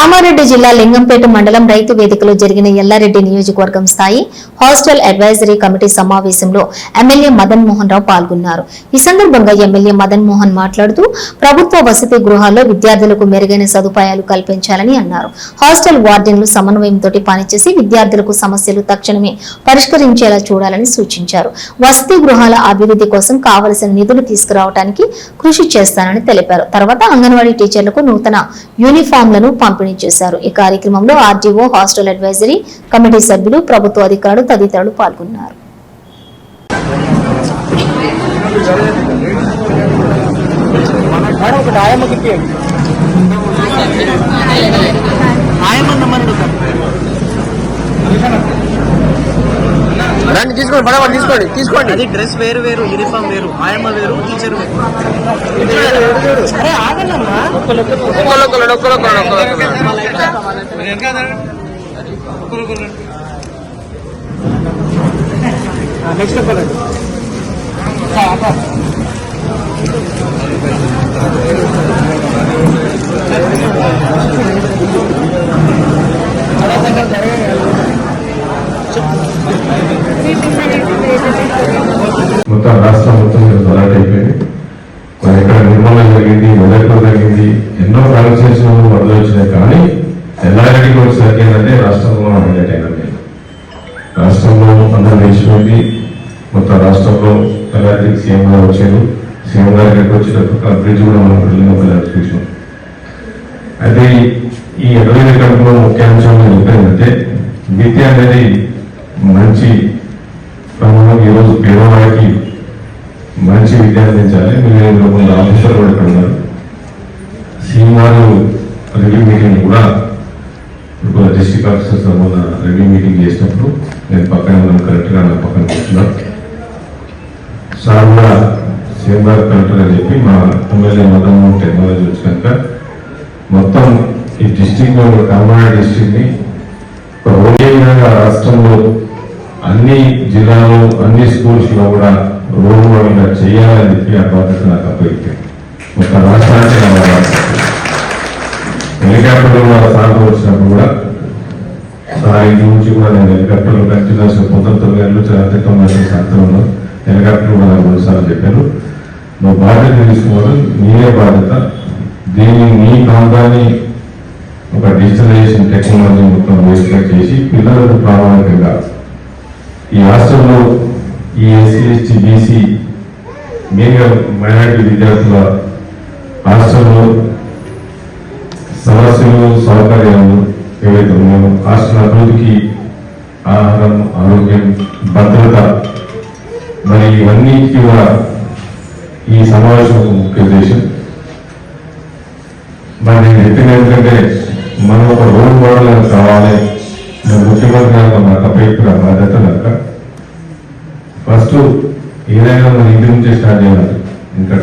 కామారెడ్డి జిల్లా లింగంపేట మండలం రైతు వేదికలో జరిగిన ఎల్లారెడ్డి నియోజకవర్గం స్థాయి హాస్టల్ అడ్వైజరీ కమిటీ సమావేశంలో ఎమ్మెల్యే మదన్ మోహన్ రావు పాల్గొన్నారు. ఈ సందర్భంగా ఎమ్మెల్యే మదన్ మోహన్ మాట్లాడుతూ ప్రభుత్వ వసతి గృహాల్లో విద్యార్థులకు మెరుగైన సదుపాయాలు కల్పించాలని అన్నారు. హాస్టల్ వార్డెన్లు సమన్వయంతో పనిచేసి విద్యార్థులకు సమస్యలు తక్షణమే పరిష్కరించేలా చూడాలని సూచించారు. వసతి గృహాల అభివృద్ధి కోసం కావలసిన నిధులు తీసుకురావడానికి కృషి చేస్తానని తెలిపారు. తర్వాత అంగన్వాడీ టీచర్లకు నూతన యూనిఫామ్లను పంపిణీ చేశారు. ఈ కార్యక్రమంలో ఆర్డీఓ హాస్టల్ అడ్వైజరీ కమిటీ సభ్యులు ప్రభుత్వ అధికారులు తదితరులు పాల్గొన్నారు. ఒకటి ఆయమ్మకి ఇప్పియండి రండి తీసుకోండి పడవండి తీసుకోండి తీసుకోండి అది డ్రెస్ వేరు వేరు యూనిఫామ్ వేరు ఆయమ్మ వేరు టీచర్ వేరు నెక్స్ట్ మొత్తం రాష్ట్రం మొత్తం మీద అయిపోయింది. మరి ఇక్కడ నిర్మూలన జరిగింది మొదట్లో జరిగింది ఎన్నో కాన్వర్సేషన్లు మొదలు వచ్చినాయి. కానీ ఎల్లారెడ్డికి వచ్చేసరికి ఏంటంటే రాష్ట్రంలో హైలైట్ అయినది. రాష్ట్రంలో అందరూ నిలిచిపోయింది మొత్తం రాష్ట్రంలో ఎల్లారెడ్డికి సీఎం గారు వచ్చారు. సీఎం గారి దగ్గరికి వచ్చేటప్పుడు బ్రిడ్జ్ కూడా మనం పిల్లలు చూసాం అయితే ఈ- ఈ ఇరవై రికార్డులో ముఖ్య అంశం ఏంటంటే విద్య అనేది మంచి క్రమంలో ఈరోజు పేదవాడికి మంచి విద్య అందించాలి. మీరు ఇందులో కొంత ఆఫీసర్ కూడా ఇక్కడ ఉన్నారు సీనియర్ రివ్యూ మీటింగ్ కూడా ఇప్పుడు డిస్ట్రిక్ట్ ఆఫీసర్స్ మొన్న రివ్యూ మీటింగ్ చేసినప్పుడు నేను పక్కన ఉన్నాను కరెక్ట్గా నా పక్కన కూర్చున్నాను సార్ కూడా సీఎం కలెక్టర్ అని చెప్పి మా ఎమ్మెల్యే మొత్తం టెక్నాలజీ వచ్చినాక మొత్తం ఈ డిస్టిక్లో కామారెడ్డి డిస్టిక్ని ఒక విధంగా రాష్ట్రంలో అన్ని జిల్లాలో అన్ని స్కూల్స్లో కూడా రోల్ మోడల్గా చేయాలని చెప్పి ఆ బాధ్యత నాకు అప్పగింది ఒక రాష్ట్రానికి నా బాధ్యత. హెలికాప్టర్లో వచ్చినప్పుడు కూడా సార్ నుంచి కూడా నేను హెలికాప్టర్లో కంటిన్యూస్ పొద్దున తొమ్మిది గంటలు నుంచి రాత్రి హెలికాప్టర్ కూడా నాకు రెండు చెప్పారు. నువ్వు బాధ్యత తీసుకోవడం నీవే బాధ్యత. దీన్ని నీ ప్రాంతాన్ని ఒక డిజిటలైజేషన్ టెక్నాలజీ మొత్తం వేస్ట్గా చేసి పిల్లలకు ప్రామాణికంగా ఈ రాష్ట్రంలో ఈ ఎస్సీ ఎస్టీ బీసీ మెయిన్గా మైనారిటీ విద్యార్థుల రాష్ట్రంలో సమస్యలు సౌకర్యాలు ఏవైతే ఉన్నాయో హాస్టల్ అభివృద్ధికి ఆహారం ఆరోగ్యం భద్రత మరి ఇవన్నిటికీ కూడా ఈ సమావేశం ముఖ్య ఉద్దేశం. మరి నేను చెప్పిన ఏంటంటే మనం ఒక రోల్ మోడల్ కావాలి. గారు నాకు బాధ్యత కనుక ఫస్ట్ ఏదైనా మన ఇంటి నుంచే స్టార్ట్ చేయాలి. ఇంకా